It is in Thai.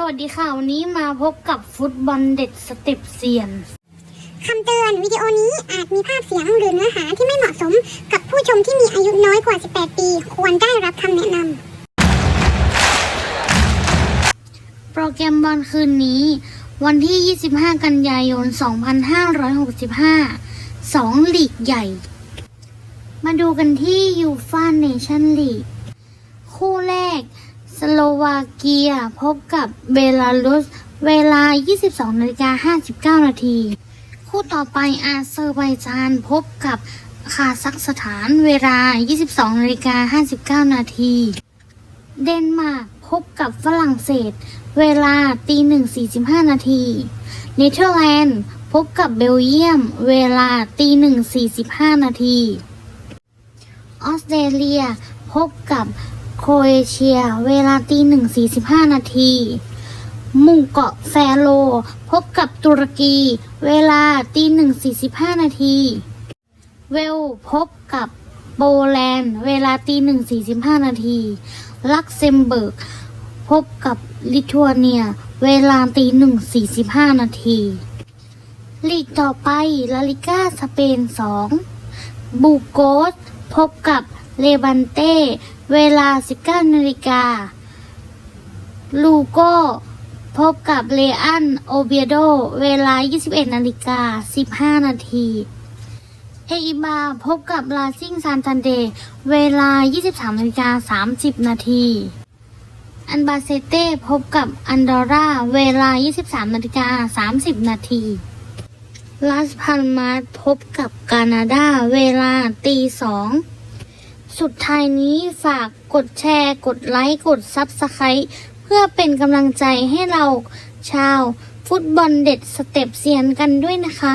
สวัสดีค่ะ วันนี้มาพบกับฟุตบอลเด็ดสเต็ปเซียนคำเตือนวิดีโอนี้อาจมีภาพเสียงหรือเนื้อหาที่ไม่เหมาะสมกับผู้ชมที่มีอายุน้อยกว่า 18 ปี ควรได้รับคำแนะนำโปรแกรมบอลคืนนี้ วันที่ 25 กันยายน 2565 2 ลีกใหญ่ มาดูกันที่ยูฟาเนชั่นลีกคู่แรก สโลวาเกียพบกับเบลารุส เวลา 22นาฬิกา59 นาที คู่ต่อไปอาเซอร์ไบจานพบกับคาซัคสถานเวลา 22นาฬิกา59 นาที เดนมาร์กพบกับฝรั่งเศส เวลาตีหนึ่งสี่สิบห้านาทีเนเธอร์แลนด์พบกับเบลเยียม เวลาตีหนึ่งสี่สิบห้านาที ออสเตรเลียพบกับ โครเอเชีย เวลาตีหนึ่งสี่สิบห้านาทีหมู่เกาะแฟโรพบกับตุรกี เวลาตีหนึ่งสี่สิบห้านาที เวลพบกับโปแลนด์ เวลาตีหนึ่งสี่สิบห้านาที ลักเซมเบิร์ก พบกับลิทัวเนีย เวลาตีหนึ่งสี่สิบห้านาทีลีกต่อไปลาลิก้าสเปนสองบูโกสพบกับเลบันเต้ เวลา 19นาฬิกา ลูโก้ พบกับเลอันโอเบียโด เวลา 21นาฬิกา 15 นาทีเออิบาพบกับลาซิงซานตันเด เวลา 23นาฬิกา 30 นาทีอันบาเซเต้พบกับอันดอร่า เวลา 23นาฬิกา 30 นาทีลาสพันมาสพบกับกานาดา เวลาตีสอง สุดท้ายนี้ฝากกดแชร์ กดไลค์ กดซับสไครต์เพื่อเป็นกำลังใจให้เราชาว ฟุตบอลเด็ดสเต็ปเซียนกันด้วยนะคะ